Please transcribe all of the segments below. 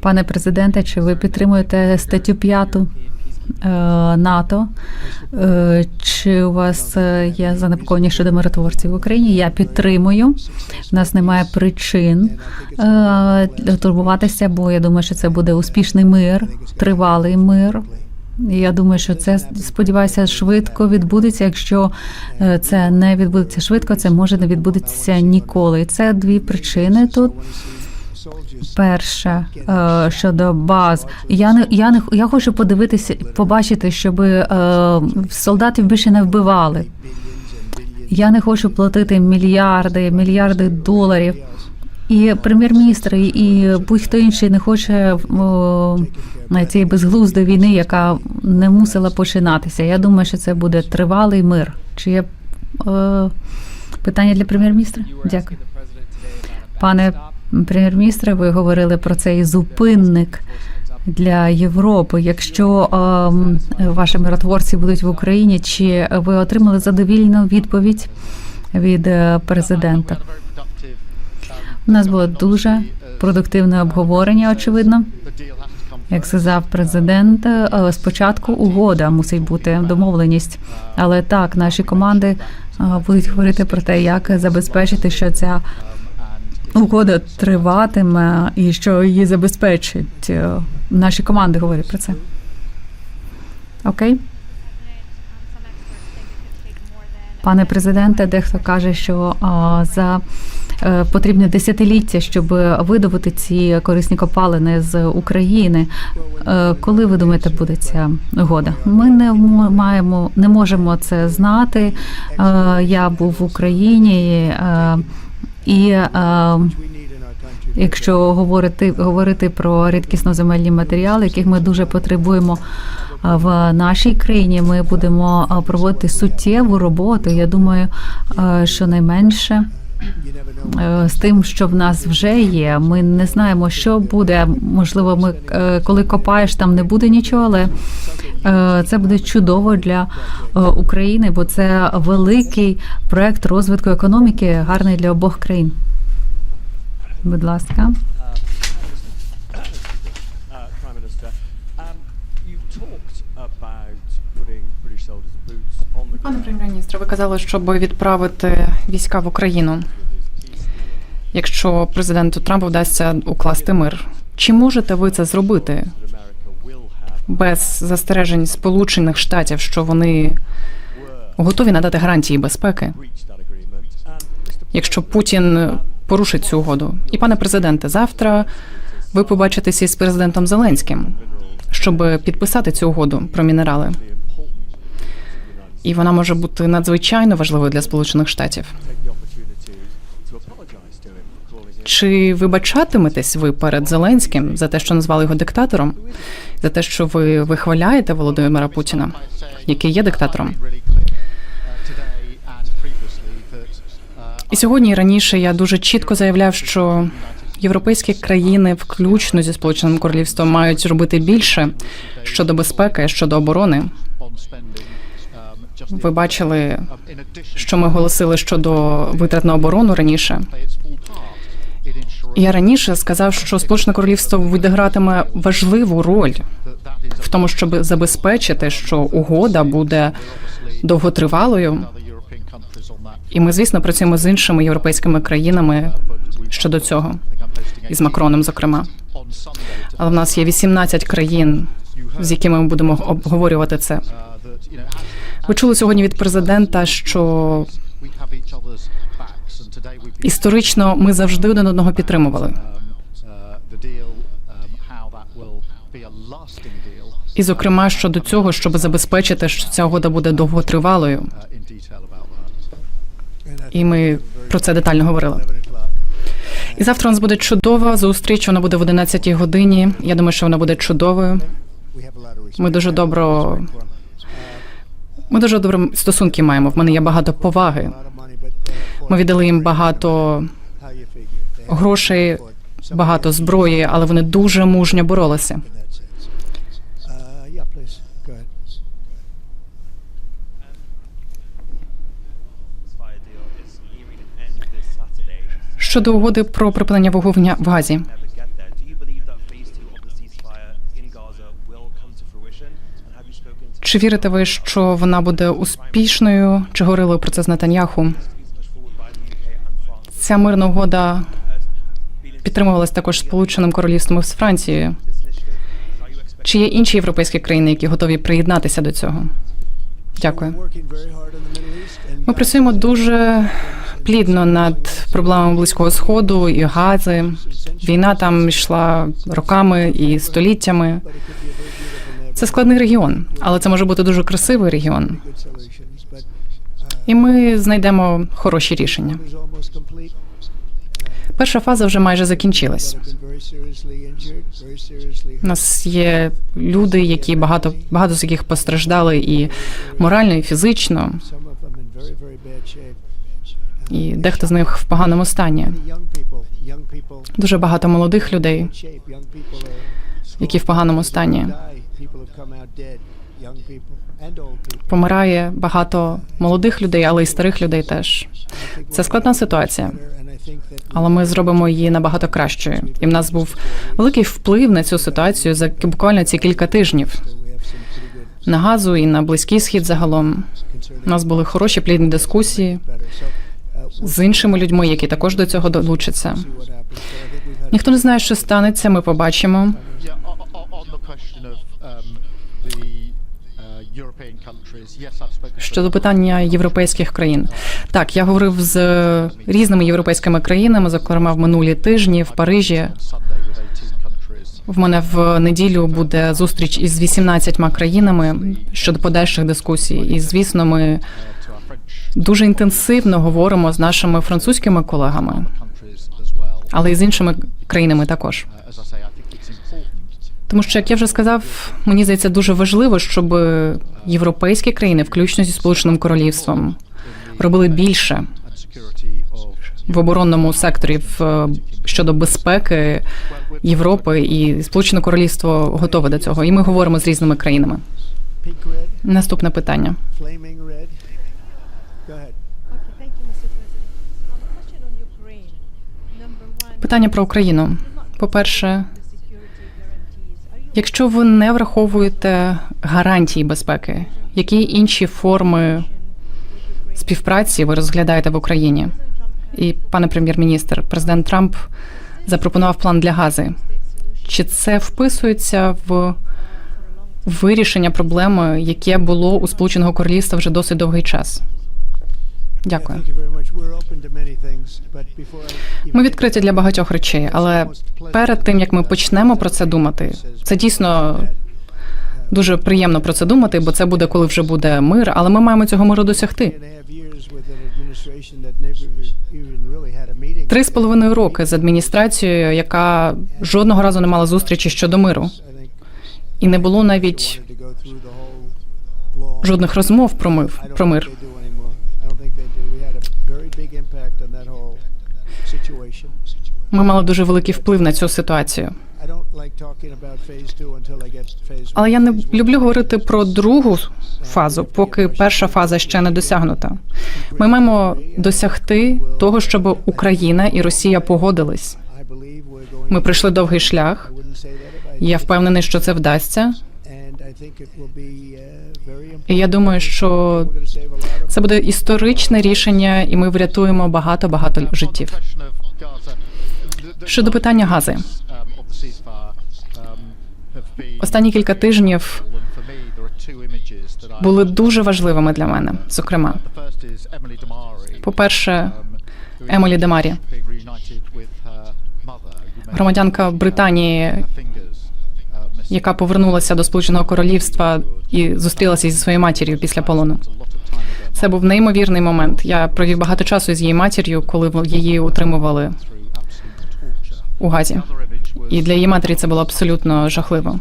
Пане президенте, чи ви підтримуєте статтю 5 е, НАТО? Е, Чи у вас е, є занепокоєння щодо миротворців в Україні? Я підтримую. У нас немає причин турбуватися, бо я думаю, що це буде успішний мир, тривалий мир. Я думаю, що це сподіваюся швидко відбудеться. Якщо це не відбудеться швидко, це може не відбудеться ніколи. Це дві причини тут. Перше е, щодо баз, я не я не я хочу подивитися, побачити, щоб е, солдатів більше не вбивали. Я не хочу платити мільярди, мільярди доларів. І прем'єр-міністр, і будь-хто інший не хоче о, цієї безглуздої війни, яка не мусила починатися. Я думаю, що це буде тривалий мир. Чи є е, питання для прем'єр-міністра? Дякую. Пане прем'єр-міністре, ви говорили про цей зупинник для Європи. Якщо е, ваші миротворці будуть в Україні, чи ви отримали задовільну відповідь від е, президента? У нас було дуже продуктивне обговорення, очевидно. Як сказав президент, е, спочатку угода мусить бути домовленість, але так наші команди е, будуть говорити про те, як забезпечити, що ця угода триватиме і що її забезпечить. Е, Наші команди говорять про це. Окей, пане президенте, дехто каже, що а, за е, потрібне десятиліття, щоб видобути ці корисні копалини з України. Е, Коли ви думаєте, буде ця угода? Ми не маємо, не можемо це знати. Е, Я був в Україні е, і. е, Якщо говорити говорити про рідкісноземельні матеріали, яких ми дуже потребуємо в нашій країні, ми будемо проводити суттєву роботу. Я думаю, а, що найменше е, з тим, що в нас вже є. Ми не знаємо, що буде. Можливо, ми е, коли копаєш, там не буде нічого, але е, це буде чудово для е, України, бо це великий проект розвитку економіки, гарний для обох країн. Будь ласка. Пане прем'єр-міністре, ви казали, щоб відправити війська в Україну, якщо президенту Трампу вдасться укласти мир. Чи можете ви це зробити без застережень Сполучених Штатів, що вони готові надати гарантії безпеки, якщо Путін порушить цю угоду? І пане президенте, завтра ви побачитеся із президентом Зеленським, щоб підписати цю угоду про мінерали. І вона може бути надзвичайно важливою для Сполучених Штатів. Чи вибачатиметесь ви перед Зеленським за те, що назвали його диктатором, за те, що ви вихваляєте Володимира Путіна, який є диктатором? І сьогодні і раніше я дуже чітко заявляв, що європейські країни, включно зі Сполученим Королівством, мають робити більше щодо безпеки, щодо оборони. Ви бачили, що ми оголосили щодо витрат на оборону раніше. Я раніше сказав, що Сполучене Королівство відігратиме важливу роль в тому, щоб забезпечити, що угода буде довготривалою. І ми, звісно, працюємо з іншими європейськими країнами щодо цього, hosting із Макроном, зокрема. Але в нас є 18 країн, з якими ми будемо обговорювати це. Ви чули сьогодні від президента, що історично ми завжди один одного підтримували. І, зокрема, щодо цього, щоб забезпечити, що ця угода буде довготривалою. І ми про це детально говорили. І завтра у нас буде чудова зустріч. Вона буде в 11 годині. Я думаю, що вона буде чудовою. Ми дуже добро. Ми дуже добре стосунки маємо. В мене є багато поваги. Ми віддали їм багато грошей, багато зброї, але вони дуже мужньо боролися. Щодо угоди про припинення вогню в Газі, Чи вірите ви, що вона буде успішною? Чи говорили про це з Нетаньяху? Ця мирна угода підтримувалась також Сполученим Королівством з Францією. Чи є інші європейські країни, які готові приєднатися до цього? Дякую. Ми працюємо дуже плідно над проблемами близького сходу і гази. Війна там йшла роками і століттями. Це складний регіон, але це може бути дуже красивий регіон. І ми знайдемо хороші рішення. Перша фаза вже майже закінчилась. У нас є люди, які багато багато з яких постраждали і морально, і фізично, і дехто з них в поганому стані. Дуже багато молодих людей, які в поганому стані. Помирає багато молодих людей, але й старих людей теж. Це складна ситуація, але ми зробимо її набагато кращою. І в нас був великий вплив на цю ситуацію за буквально ці кілька тижнів на газу і на близький схід загалом. У нас були хороші плідні дискусії з іншими людьми, які також до цього долучаться. Ніхто не знає, що станеться. Ми побачимо. Um, uh, Щодо питання європейських країн, так я говорив з різними європейськими країнами, зокрема в минулі тижні в Парижі. on Sunday with 18 countries. В мене в неділю буде зустріч із 18 країнами щодо подальших дискусій. І звісно, ми дуже інтенсивно говоримо з нашими французькими колегами, але й з іншими країнами також. Тому що, як я вже сказав, мені здається дуже важливо, щоб європейські країни, включно зі Сполученим Королівством, робили більше в оборонному секторі в, щодо безпеки Європи, і Сполучене Королівство готове до цього. І ми говоримо з різними країнами. Наступне питання. Питання про Україну. you're not якщо ви не враховуєте гарантії безпеки, які інші форми співпраці ви розглядаєте в Україні? І пане прем'єр-міністр, президент Трамп запропонував план для гази. Чи це вписується в вирішення проблеми, яке було у Сполученого Королівства вже досить довгий час? Дякую. Ми відкриті для багатьох речей, але перед тим як ми почнемо про це думати, це дійсно дуже приємно про це думати, бо це буде, коли вже буде мир. Але ми маємо цього миру досягти. Три з половиною роки з адміністрацією, яка жодного разу не мала зустрічі щодо миру, і не було навіть жодних розмов про мир. Про мир. Ми мали дуже великий вплив на цю ситуацію. Але я не люблю говорити про другу фазу, поки перша фаза ще не досягнута. Ми маємо досягти того, щоб Україна і Росія погодились. Ми пройшли довгий шлях. Я впевнений, що це вдасться. Я думаю, що це буде історичне рішення, і ми врятуємо багато багато життів. Щодо питання Гази, um, um, останні кілька тижнів були дуже важливими для мене. Зокрема, um, who is Емілі Демарі, громадянка Британії, яка повернулася до Сполученого Королівства і зустрілася зі своєю матір'ю після полону. Це був неймовірний момент. Я провів багато часу з її матір'ю, коли її утримували у газі. І для її матері це було абсолютно жахливо.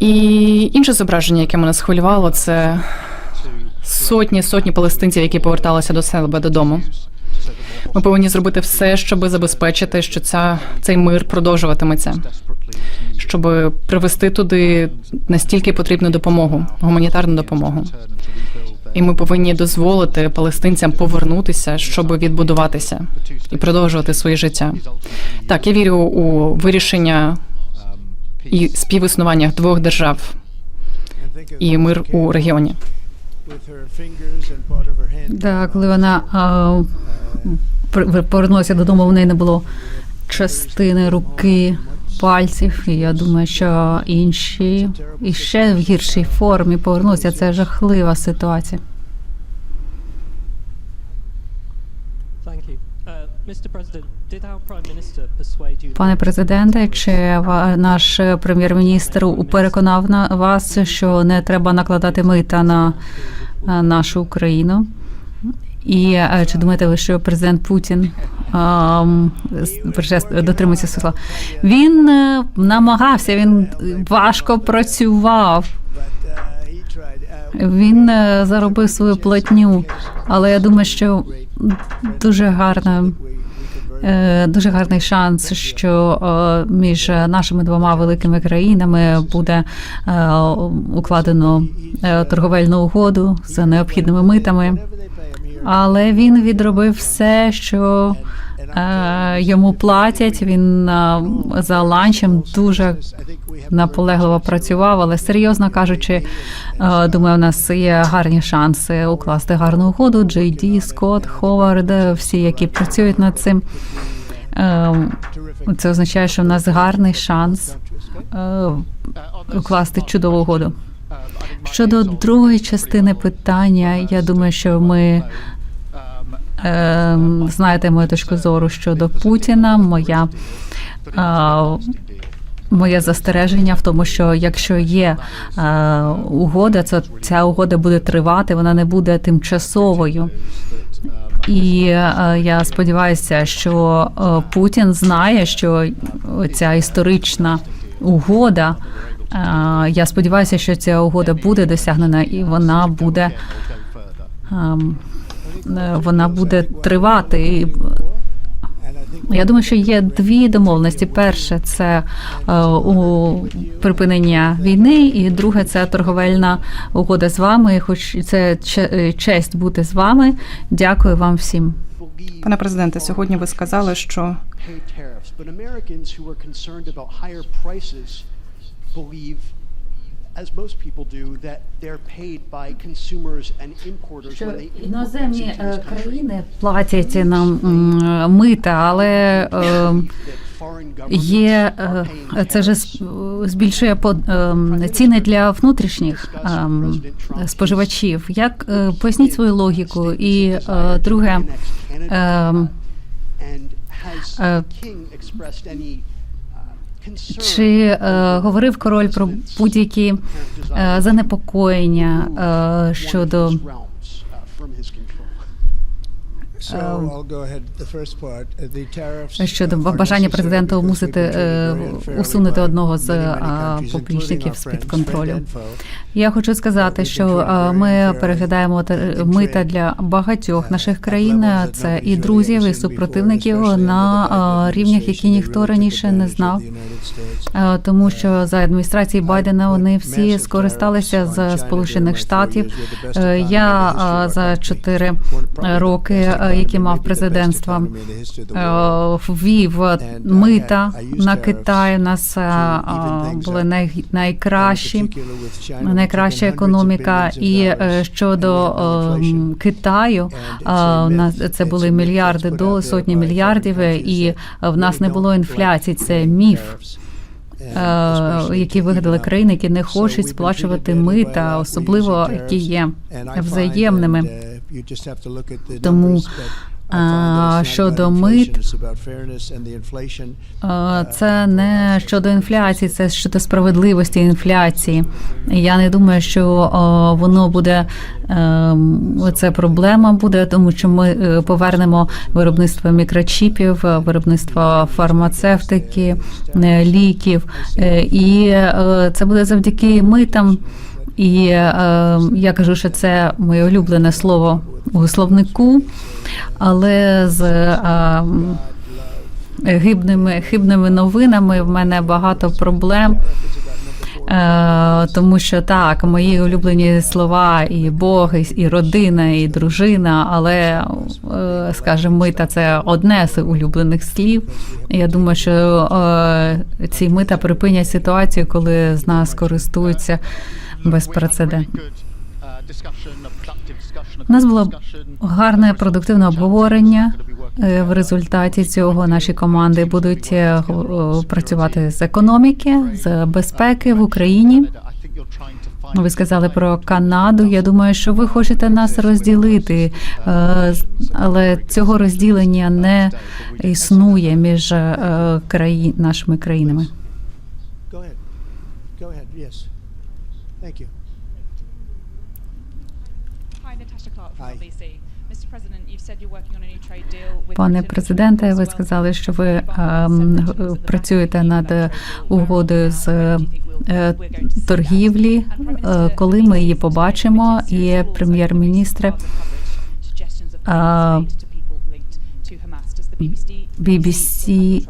І інше зображення, яке мене схвилювало, це сотні сотні палестинців, які поверталися до себе додому. Ми повинні зробити все, щоб забезпечити, що ця цей мир продовжуватиметься, щоб привести туди настільки потрібну допомогу, гуманітарну допомогу. І ми повинні дозволити палестинцям повернутися, щоб відбудуватися і продовжувати своє життя. Так, я вірю у вирішення і співіснування двох держав. і мир у регіоні. Да, коли вона а, повернулася додому, в неї не було частини руки, пальців. І я думаю, що інші і ще в гіршій формі повернуться. Це жахлива ситуація. Uh, Пане президенте, чи наш прем'єр-міністр переконав на вас, що не треба накладати мита на нашу Україну? І е, чи думаєте ви, що президент Путін дотримується слова? Він е, намагався, він важко працював. Він е, заробив свою платню, але я думаю, що дуже гарна. Дуже гарний шанс, що між нашими двома великими країнами буде укладено торговельну угоду з необхідними митами. Але він відробив все, що е, йому платять. Він е, за ланчем дуже наполегливо працював, але серйозно кажучи, е, думаю, у нас є гарні шанси укласти гарну угоду. Джей Ді, Скотт, Ховард, всі, які працюють над цим. Е, Це означає, що в нас гарний шанс е, укласти чудову угоду. Щодо другої частини питання, я думаю, що ми е, знаєте мою точку зору щодо Путіна. Моя е, моє застереження в тому, що якщо є е, угода, то ця угода буде тривати, вона не буде тимчасовою. І е, я сподіваюся, що е, Путін знає, що ця історична угода. Я сподіваюся, що ця угода буде досягнена, і вона буде е, вона буде тривати. Я думаю, що є дві домовленості. Перше це е, у припинення війни, і друге це торговельна угода з вами. Хоч це че- е, честь бути з вами. Дякую вам всім. Пане президенте, сьогодні ви сказали, що believe, as most people do, that they're paid by consumers and importers Що when they import goods іноземні е, країни платять нам мита, але е, є е, це ж збільшує ем, ціни для внутрішніх ем, споживачів. Як е, поясніть свою логіку? І е, друге. Чи е, говорив король про будь-які е, занепокоєння е, щодо щодо uh, are бажання necessary президента умусити trade е, усунути одного з е, поплічників з під контролю. Я хочу сказати, що е, ми переглядаємо мита для багатьох наших країн. Це і друзів, і супротивників на е, рівнях, які ніхто раніше не знав. Е, Тому що за адміністрації Байдена вони всі скористалися з Сполучених Штатів. Е, Я е, за чотири роки, які мав президентство, ввів мита на Китай. У нас е, е, були най- найкращі. Найкраща економіка, і е, щодо Китаю, нас це були мільярди доларів, сотні мільярдів, і в нас не було інфляції. Це міф, які вигадали країни, які не хочуть сплачувати мита, особливо які є взаємними. Тому щодо мит, Е, Це не щодо інфляції, це щодо справедливості інфляції. Я не думаю, що воно буде ем, це проблема буде, тому що ми е, повернемо виробництво мікрочіпів, е, виробництво фармацевтики, е, ліків, і це буде завдяки митам. І е, я кажу, що це моє улюблене слово у словнику, але з е, хибними, хибними новинами в мене багато проблем. Е, тому що так, мої улюблені слова і Бог, і родина, і дружина, але е, скажімо, мита це одне з улюблених слів. Я думаю, що е, ці мита припинять ситуацію, коли з нас користуються безпрецедентно. У нас було гарне продуктивне обговорення. Е, В результаті цього наші команди будуть е, працювати з економіки, з безпеки в Україні. Ну, Ви сказали про Канаду. Я думаю, що ви хочете нас розділити, е, але цього розділення не існує між краї... нашими країнами. Thank you. Hi, Natasha Clark from Hi. LBC. Mr. President, you've said you're working on a new trade deal with Пане президенте, ви сказали, що ви ем, 70 г- of the працюєте над trade deal. угодою з е, е, торгівлі, е, коли ми її побачимо, і прем'єр-міністр а, BBC Е,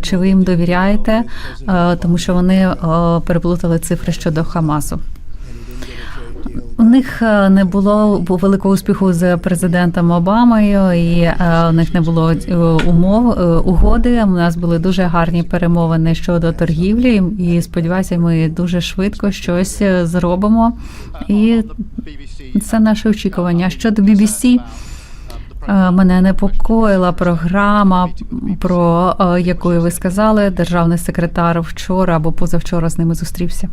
Чи ви їм довіряєте? Е, Тому що вони е, переплутали цифри щодо Хамасу. У них е, не було великого успіху з президентом Обамою, і е, у них не було е, умов е, угоди. У нас були дуже гарні перемовини щодо торгівлі, і сподіваюся, ми дуже швидко щось е, зробимо. І це наше очікування. Щодо BBC, Е, Мене непокоїла програма, про е, яку ви сказали. Державний секретар вчора або позавчора з ними зустрівся.